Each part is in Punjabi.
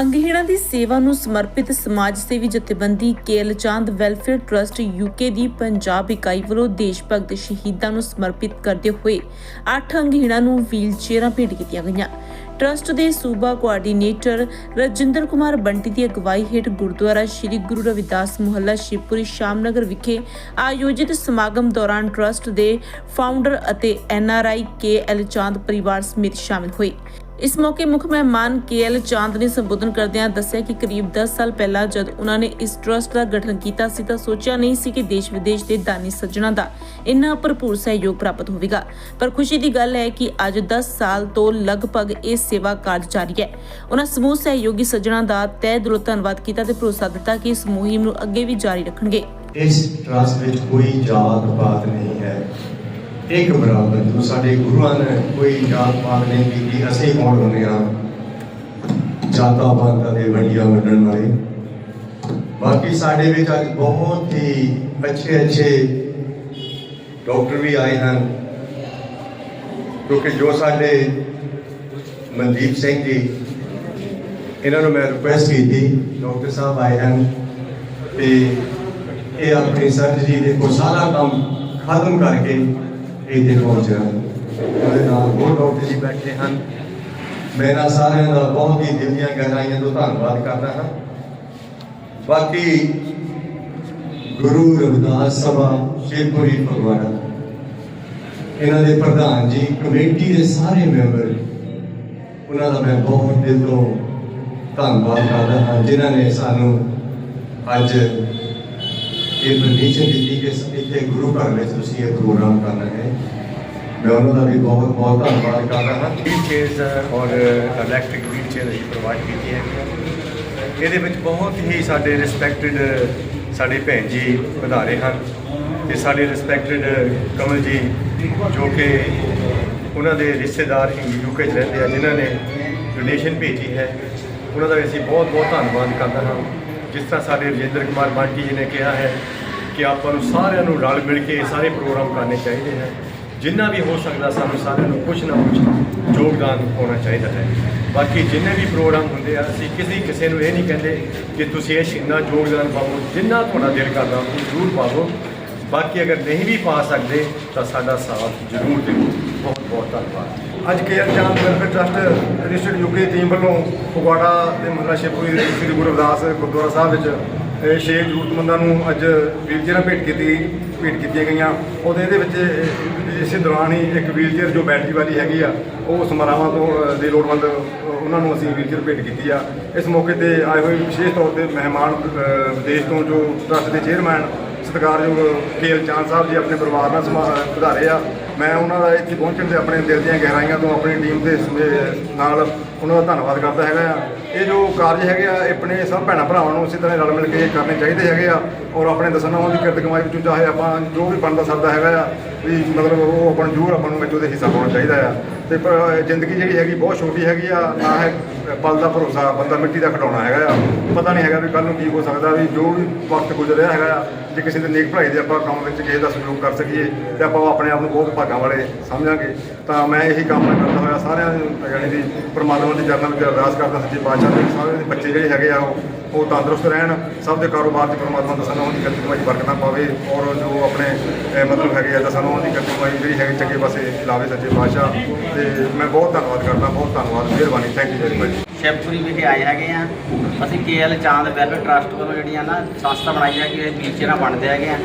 ਅੰਗਹੀਣਾਂ ਦੀ ਸੇਵਾ ਨੂੰ ਸਮਰਪਿਤ ਸਮਾਜ ਸੇਵੀ ਜਥੇਬੰਦੀ ਕੇਲ ਚਾਂਦ ਵੈਲਫੇਅਰ ਟਰਸਟ ਯੂਕੇ ਦੀ ਪੰਜਾਬ ਇਕਾਈ ਵੱਲੋਂ ਦੇਸ਼ ਭਗਤ ਸ਼ਹੀਦਾਂ ਨੂੰ ਸਮਰਪਿਤ ਕਰਦੇ ਹੋਏ 8 ਅੰਗਹੀਣਾਂ ਨੂੰ ਵੀਲਚੇਅਰਾਂ ਭੇਟ ਕੀਤੀਆਂ ਗਈਆਂ। ਟਰਸਟ ਦੇ ਸੂਬਾ ਕੋਆਰਡੀਨੇਟਰ ਰਜਿੰਦਰ ਕੁਮਾਰ ਬੰਟੀ ਦੀ ਅਗਵਾਈ ਹੇਠ ਗੁਰਦੁਆਰਾ ਸ੍ਰੀ ਗੁਰੂ ਰਵਿਦਾਸ ਮੁਹੱਲਾ ਸ਼ਿਵਪੁਰੀ ਸ਼ਾਮਨਗਰ ਵਿਖੇ ਆਯੋਜਿਤ ਸਮਾਗਮ ਦੌਰਾਨ ਟਰਸਟ ਦੇ ਫਾਊਂਡਰ ਅਤੇ ਐਨਆਰਆਈ ਕੇ ਐਲ ਚਾਂਦ ਪਰਿਵਾਰ ਸਮੇਤ ਸ਼ਾਮਿਲ ਹੋਏ। ਇਸ ਮੌਕੇ ਮੁੱਖ ਮਹਿਮਾਨ ਕੇਐਲ ਚਾਂਦ ਨੇ ਸੰਬੋਧਨ ਕਰਦਿਆਂ ਦੱਸਿਆ ਕਿ ਕਰੀਬ 10 ਸਾਲ ਪਹਿਲਾਂ ਜਦ ਉਹਨਾਂ ਨੇ ਇਸ ਟਰਸਟ ਦਾ ਗਠਨ ਕੀਤਾ ਸੀ ਤਾਂ ਸੋਚਿਆ ਨਹੀਂ ਸੀ ਕਿ ਦੇਸ਼ ਵਿਦੇਸ਼ ਦੇ ਦਾਨੀ ਸੱਜਣਾ ਦਾ ਇੰਨਾ ਭਰਪੂਰ ਸਹਿਯੋਗ ਪ੍ਰਾਪਤ ਹੋਵੇਗਾ। ਪਰ ਖੁਸ਼ੀ ਦੀ ਗੱਲ ਹੈ ਕਿ ਅੱਜ 10 ਸਾਲ ਤੋਂ ਲਗਭਗ ਇਹ ਸੇਵਾ ਕਾਰਜ ਜਾਰੀ ਹੈ। ਉਹਨਾਂ ਸਮੂਹ ਸਹਿਯੋਗੀ ਸੱਜਣਾ ਦਾ ਤਹਿ ਦਿਲੋਂ ਧੰਨਵਾਦ ਕੀਤਾ ਤੇ ਭਰੋਸਾ ਦਿੱਤਾ ਕਿ ਇਸ ਮੁਹਿੰਮ ਨੂੰ ਅੱਗੇ ਵੀ ਜਾਰੀ ਰੱਖਣਗੇ। ਇਸ ਟਰਸਟ ਵਿੱਚ ਕੋਈ ਜਾਤ ਪਾਤ ਨਹੀਂ ਹੈ। ਇੱਕ ਬਰਾਬਰ ਜੋ ਸਾਡੇ ਗੁਰੂਆਂ ਨੇ ਕੋਈ ਜਾਤ ਪਾਤ ਨਹੀਂ ਕੀਤੀ, ਅਸੀਂ ਕੌਣ ਹੁੰਦੇ ਹਾਂ? ਜਾਤਾਂ ਪਾਤਾਂ ਦੇ ਵੰਡੀਆਂ ਵੰਡਣ ਵਾਲੇ। ਬਾਕੀ ਸਾਡੇ ਵਿੱਚ ਅੱਜ ਬਹੁਤ ਹੀ ਅੱਛੇ ਅੱਛੇ ਡਾਕਟਰ ਵੀ ਆਏ ਹਨ। ਕਿਉਂਕਿ ਜੋ ਸਾਡੇ ਮਨਦੀਪ ਸਿੰਘ ਜੀ, ਇਹਨਾਂ ਨੂੰ ਮੈਂ ਰਿਕੁਐਸਟ ਕੀਤੀ, ਡਾਕਟਰ ਸਾਹਿਬ ਆਏ ਹਨ ਤੇ ਇਹ ਆਪਣੀ ਸਰਜਰੀ ਦੇ ਕੋ ਸਾਰਾ ਕੰਮ ਖਤਮ ਕਰਕੇ ਇੱਥੇ ਪਹੁੰਚਿਆ। ਉਹਦੇ ਨਾਲ ਹੋਰ ਡਾਕਟਰ ਜੀ ਬੈਠੇ ਹਨ। ਮੈਂ ਇਹਨਾਂ ਸਾਰਿਆਂ ਦਾ ਬਹੁਤ ਹੀ ਦਿਲ ਦੀਆਂ ਗਹਿਰਾਈਆਂ ਤੋਂ ਧੰਨਵਾਦ ਕਰਦਾ ਹਾਂ। ਬਾਕੀ ਗੁਰੂ ਰਵਿਦਾਸ ਸਭਾ, ਸ਼ੇਰਪੁਰੀ ਫਗਵਾੜਾ। ਇਹਨਾਂ ਦੇ ਪ੍ਰਧਾਨ ਜੀ, ਕਮੇਟੀ ਦੇ ਸਾਰੇ ਮੈਂਬਰ, ਉਹਨਾਂ ਦਾ ਮੈਂ ਬਹੁਤ ਦਿਲ ਤੋਂ ਧੰਨਵਾਦ ਕਰਦਾ ਹਾਂ, ਜਿਨ੍ਹਾਂ ਨੇ ਸਾਨੂੰ ਅੱਜ ਇਹ ਪਰਮਿਸ਼ਨ ਦਿੱਤੀ ਕਿ ਇੱਥੇ ਗੁਰੂ ਘਰ ਵਿੱਚ ਤੁਸੀਂ ਇਹ ਪ੍ਰੋਗਰਾਮ ਕਰ ਰਹੇ ਮੈਂ ਉਹਨਾਂ ਦਾ ਵੀ ਬਹੁਤ ਬਹੁਤ ਧੰਨਵਾਦ ਕਰਦਾ ਹਾਂ। ਵੀਲ ਚੇਅਰਸ uh, ਔਰ ਇਲੈਕਟ੍ਰਿਕ ਵੀਲ ਚੇਅਰ ਅਸੀਂ ਪ੍ਰੋਵਾਈਡ ਕੀਤੀ ਹੈ। ਇਹਦੇ ਵਿੱਚ ਬਹੁਤ ਹੀ ਸਾਡੇ ਰਿਸਪੈਕਟਡ uh, ਸਾਡੇ ਭੈਣ ਜੀ ਵਧਾਰੇ ਹਨ ਤੇ ਸਾਡੇ ਰਿਸਪੈਕਟਡ uh, ਕਮਲ ਜੀ, ਜੋ ਕਿ ਉਹਨਾਂ ਦੇ ਰਿਸ਼ਤੇਦਾਰ ਯੂਕੇ 'ਚ ਰਹਿੰਦੇ ਆ, ਜਿਨ੍ਹਾਂ ਨੇ ਡੋਨੇਸ਼ਨ ਭੇਜੀ ਹੈ। ਉਹਨਾਂ ਦਾ ਵੀ ਅਸੀਂ ਬਹੁਤ ਬਹੁਤ ਧੰਨਵਾਦ ਕਰਦਾ ਹਾਂ। ਜਿਸ ਤਰ੍ਹਾਂ ਸਾਡੇ ਰਜਿੰਦਰ ਕੁਮਾਰ ਬਾਂਟੀ ਜੀ ਨੇ ਕਿਹਾ ਹੈ ਕਿ ਆਪਾਂ ਨੂੰ ਸਾਰਿਆਂ ਨੂੰ ਰਲ ਮਿਲ ਕੇ ਇਹ ਸਾਰੇ ਪ੍ਰੋਗਰਾਮ ਕਰਨੇ ਚਾਹੀਦੇ ਹਨ। ਜਿੰਨਾ ਵੀ ਹੋ ਸਕਦਾ ਸਾਨੂੰ ਸਾਰਿਆਂ ਨੂੰ ਕੁਝ ਨਾ ਕੁਝ ਯੋਗਦਾਨ ਹੋਣਾ ਚਾਹੀਦਾ ਹੈ। ਬਾਕੀ ਜਿੰਨੇ ਵੀ ਪ੍ਰੋਗਰਾਮ ਹੁੰਦੇ ਆ, ਅਸੀਂ ਕਿਸੇ ਕਿਸੇ ਨੂੰ ਇਹ ਨਹੀਂ ਕਹਿੰਦੇ ਕਿ ਤੁਸੀਂ ਇਹ ਇੰਨਾ ਯੋਗਦਾਨ ਪਾਓ ਜਿੰਨਾ ਤੁਹਾਡਾ ਦਿਲ ਕਰਦਾ ਉਹ ਜ਼ਰੂਰ ਪਾਓ ਬਾਕੀ ਅਗਰ ਨਹੀਂ ਵੀ ਪਾ ਸਕਦੇ, ਤਾਂ ਸਾਡਾ ਸਾਥ ਜ਼ਰੂਰ ਦਿਓ। ਬਹੁਤ ਬਹੁਤ ਧੰਨਵਾਦ। ਅੱਜ ਕੇ Chand welfare trust registered UK team ਵੱਲੋਂ ਫਗਵਾੜਾ ਦੇ ਮਹੱਲਾ ਸ਼ੇਪੂਰੀ ਸ੍ਰੀ ਗੁਰੂ ਰਵਿਦਾਸ ਗੁਰਦੁਆਰਾ ਸਾਹਿਬ ਵਿੱਚ ਇਹ ਛੇ ਜ਼ਰੂਰਤਮੰਦਾਂ ਨੂੰ ਅੱਜ ਵੀਲਚੇਅਰਾਂ ਭੇਟ ਕੀਤੀ ਭੇਟ ਕੀਤੀਆਂ ਗਈਆਂ। ਉਹਦੇ ਇਹਦੇ ਵਿੱਚ ਇਹ- ਇਸੇ ਦੌਰਾਨ ਹੀ ਇੱਕ ਵੀਲਚੇਅਰ ਜੋ ਬੈਟਰੀ ਵਾਲੀ ਹੈਗੀ ਆ ਉਹ ਸਮਰਾਵਾਂ ਤੋਂ ਅ, ਦੇ ਲੋੜਵੰਦ ਉਹਨਾਂ ਨੂੰ ਅਸੀਂ ਵੀਲਚੇਅਰ ਭੇਟ ਕੀਤੀ ਆ। ਇਸ ਮੌਕੇ ਤੇ ਆਏ ਹੋਏ ਵਿਸ਼ੇਸ਼ ਤੌਰ ਤੇ ਮਹਿਮਾਨ ਵਿਦੇਸ਼ ਤੋਂ ਜੋ ਟਰਸਟ ਦੇ ਚੇਅਰਮੈਨ ਸਤਿਕਾਰਯੋਗ ਕੇਲ ਚਾਂਦ ਸਾਹਿਬ ਜੀ ਆਪਣੇ ਪਰਿਵਾਰ ਨਾਲ ਸਮਾ- ਵਧਾਰੇ ਆ। ਮੈਂ ਉਹਨਾਂ ਦਾ ਇੱਥੇ ਪਹੁੰਚਣ ਤੇ ਆਪਣੇ ਦਿਲ ਦੀਆਂ ਗਹਿਰਾਈਆਂ ਤੋਂ ਆਪਣੀ ਟੀਮ ਦੇ ਨਾਲ ਉਹਨਾਂ ਦਾ ਧੰਨਵਾਦ ਕਰਦਾ ਹੈਗਾ ਆ। ਇਹ ਜੋ ਕਾਰਜ ਹੈਗੇ ਆ, ਇਹ ਆਪਣੇ ਸਭ ਭੈਣਾਂ ਭਰਾਵਾਂ ਨੂੰ ਇਸੇ ਤਰ੍ਹਾਂ ਰਲ ਮਿਲ ਕੇ ਕਰਨੇ ਚਾਹੀਦੇ ਹੈਗੇ ਆ ਔਰ ਆਪਣੇ ਦਸਨਾਵਾਂ ਦੀ ਕਿਰਤ ਕਮਾਈ ਵਿੱਚੋਂ ਚਾਹੇ ਆਪਾਂ ਜੋ ਵੀ ਬਣਦਾ ਸਰਦਾ ਹੈਗਾ ਆ, ਵੀ ਮਤਲਬ ਉਹ ਆਪਾਂ ਨੂੰ ਜ਼ਰੂਰ ਆਪਾਂ ਨੂੰ ਵਿੱਚ ਉਹਦੇ ਹਿੱਸਾ ਪਾਉਣਾ ਚਾਹੀਦਾ ਆ। ਤੇ ਜ਼ਿੰਦਗੀ ਜਿਹੜੀ ਹੈਗੀ ਬਹੁਤ ਛੋਟੀ ਹੈਗੀ ਆ, ਨਾ ਹੈ ਪਲ ਦਾ ਭਰੋਸਾ, ਬੰਦਾ ਮਿੱਟੀ ਦਾ ਖਡਾਉਣਾ ਹੈਗਾ ਆ। ਪਤਾ ਨਹੀਂ ਹੈਗਾ ਵੀ ਕੱਲ ਨੂੰ ਕੀ ਹੋ ਸਕਦਾ, ਵੀ ਜੋ ਵੀ ਵਕਤ ਗੁਜ਼ਰ ਰਿਹਾ ਹੈਗਾ ਆ, ਜੇ ਕਿਸੇ ਦੇ ਨੇਕ ਭਲਾਈ ਦੇ ਆਪਾਂ ਕੰਮ ਵਿੱਚ ਕਿਸੇ ਦਾ ਸਹਿਯੋਗ ਕਰ ਸਕੀਏ ਤੇ ਆਪਾਂ ਆਪਣੇ ਆਪ ਨੂੰ ਬਹੁਤ ਭਾਗਾਂ ਵਾਲੇ ਸਮਝਾਂਗੇ। ਤਾਂ ਮੈਂ ਇਹੀ ਕਾਮਨਾ ਕਰਦਾ ਹੋਇਆ ਸਾਰਿਆਂ ਨੂੰ ਯਾਨੀ ਕਿ ਪ੍ਰਮਾਤਮਾ ਦੀ ਚਰਨਾਂ ਵਿੱਚ ਅਰਦਾਸ ਕਰਦਾ ਸੱਚੇ ਪਾਤਸ਼ਾਹ ਦੇ ਸਾਰੇ ਦੇ ਬੱਚੇ ਜਿਹੜੇ ਹੈਗੇ ਆ, ਉਹ ਉਹ ਤੰਦਰੁਸਤ ਰਹਿਣ, ਸਭ ਦੇ ਕਾਰੋਬਾਰ 'ਚ ਪਰਮਾਤਮਾ ਦਾ ਸਾਨੂੰ ਦੀ ਕਿਰਤ ਕਮਾਈ ਬਰਕਤਾਂ ਪਾਵੇ ਔਰ ਜੋ ਆਪਣੇ ਮਤਲਬ ਹੈਗੇ ਆ, ਤਾਂ ਸਾਨੂੰ ਦੀ ਕਿਰਤ ਕਮਾਈ ਜਿਹੜੀ ਹੈਗੀ ਚੰਗੇ ਪਾਸੇ ਲਾਵੇ ਸੱਚੇ ਪਾਤਸ਼ਾਹ ਤੇ ਮੈਂ ਬਹੁਤ ਧੰਨਵਾਦ ਕਰਦਾ, ਬਹੁਤ ਧੰਨਵਾਦ, ਮਿਹਰਬਾਨੀ thank you very much Shivpuri ਵਿਖੇ ਆਏ ਹੈਗੇ ਆ। ਅਸੀਂ ਕੇਐਲ ਚਾਂਦ ਵੈਲਫੇਅਰ ਟਰਸਟ ਵੱਲੋਂ ਜਿਹੜੀਆਂ ਨਾ ਸੰਸਥਾ ਬਣਾਈ ਹੈ ਇਹ ਵੀਲਚੇਅਰਾਂ ਬਣਦੇ ਹੈਗੇ ਆ।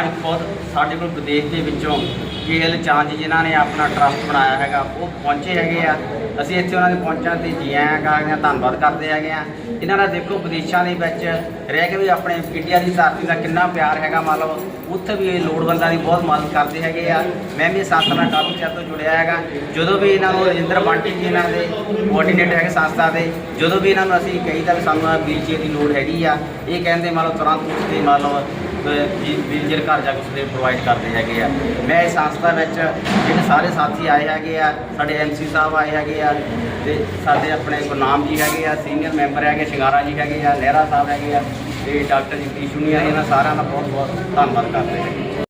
ਅੱਜ ਖੁਦ ਸਾਡੇ ਕੋਲ ਵਿਦੇਸ਼ ਦੇ ਵਿੱਚੋਂ ਕੇਐਲ ਚਾਂਦ ਜਿਨ੍ਹਾਂ ਨੇ ਆਪਣਾ ਟਰਸਟ ਬਣਾਇਆ ਹੈਗਾ, ਉਹ ਪਹੁੰਚੇ ਹੈਗੇ ਆ। ਅਸੀਂ ਇੱਥੇ ਉਹਨਾਂ ਦੇ ਪਹੁੰਚਣ ਤੇ ਜੀ ਆਇਆਂ ਕਰਦੇ ਹਾਂ ਧੰਨਵਾਦ ਕਰਦੇ ਹੈਗੇ ਆ। ਇਹਨਾਂ ਦਾ ਦੇਖੋ, ਵਿਦੇਸ਼ਾਂ ਦੇ ਵਿੱਚ ਰਹਿ ਕੇ ਵੀ ਆਪਣੇ ਇੰਡੀਆ ਦੀ ਧਰਤੀ ਦਾ ਕਿੰਨਾ ਪਿਆਰ ਹੈਗਾ, ਮੰਨ ਲਓ, ਉੱਥੇ ਵੀ ਇਹ ਲੋੜਵੰਦਾਂ ਦੀ ਬਹੁਤ ਮਦਦ ਕਰਦੇ ਹੈਗੇ ਆ। ਮੈਂ ਵੀ ਸੰਸਥਾ ਨਾਲ ਕਾਫੀ ਚਿਰ ਤੋਂ ਜੁੜਿਆ ਹੈਗਾ। ਜਦੋਂ ਵੀ ਇਹਨਾਂ ਨੂੰ ਰਜਿੰਦਰ ਬਾਂਟੀ ਜੀ ਇਹਨਾਂ ਦੇ ਕੋਆਰਡੀਨੇਟਰ ਹੈਗੇ ਸੰਸਥਾ ਦੇ, ਜਦੋਂ ਵੀ ਇਹਨਾਂ ਨੂੰ ਅਸੀਂ ਕਹੀਦਾ ਵੀ ਸਾਨੂੰ ਆ ਵੀਲਚੇਅਰ ਦੀ ਲੋੜ ਹੈਗੀ ਆ। ਇਹ ਕਹਿੰਦੇ ਮੰਨ ਲਓ, ਤੁਰੰਤ ਉਸਦੇ ਮੰਨ ਲਓ ਵੀਲਚੇਅਰ ਘਰ ਜਾ ਕੇ ਉਸਦੇ ਪ੍ਰੋਵਾਈਡ ਕਰਦੇ ਹੈਗੇ ਆ। ਮੈਂ ਇਸ ਸੰਸਥਾ ਵਿੱਚ ਜਿਹੜੇ ਸਾਰੇ ਸਾਥੀ ਆਏ ਹੈਗੇ ਆ, ਸਾਡੇ ਐਮਸੀ ਸਾਹਿਬ ਆਏ ਹੈਗੇ ਆ ਤੇ ਸਾਡੇ ਆਪਣੇ ਗੁਰਨਾਮ ਜੀ ਹੈਗੇ ਆ ਸੀਨੀਅਰ ਮੈਂਬਰ ਹੈਗੇ, ਸ਼ਿੰਗਾਰਾ ਜੀ ਹੈਗੇ ਆ ਲਹਿਰਾ ਸਾਹਿਬ ਹੈਗੇ ਆ ਤੇ ਡਾਕਟਰ ਜਗਦੀਸ਼ ਹੁਣੀ ਇਹਨਾਂ ਸਾਰਿਆਂ ਦਾ ਬਹੁਤ ਬਹੁਤ ਧੰਨਵਾਦ ਕਰਦੇ ਹਾਂ।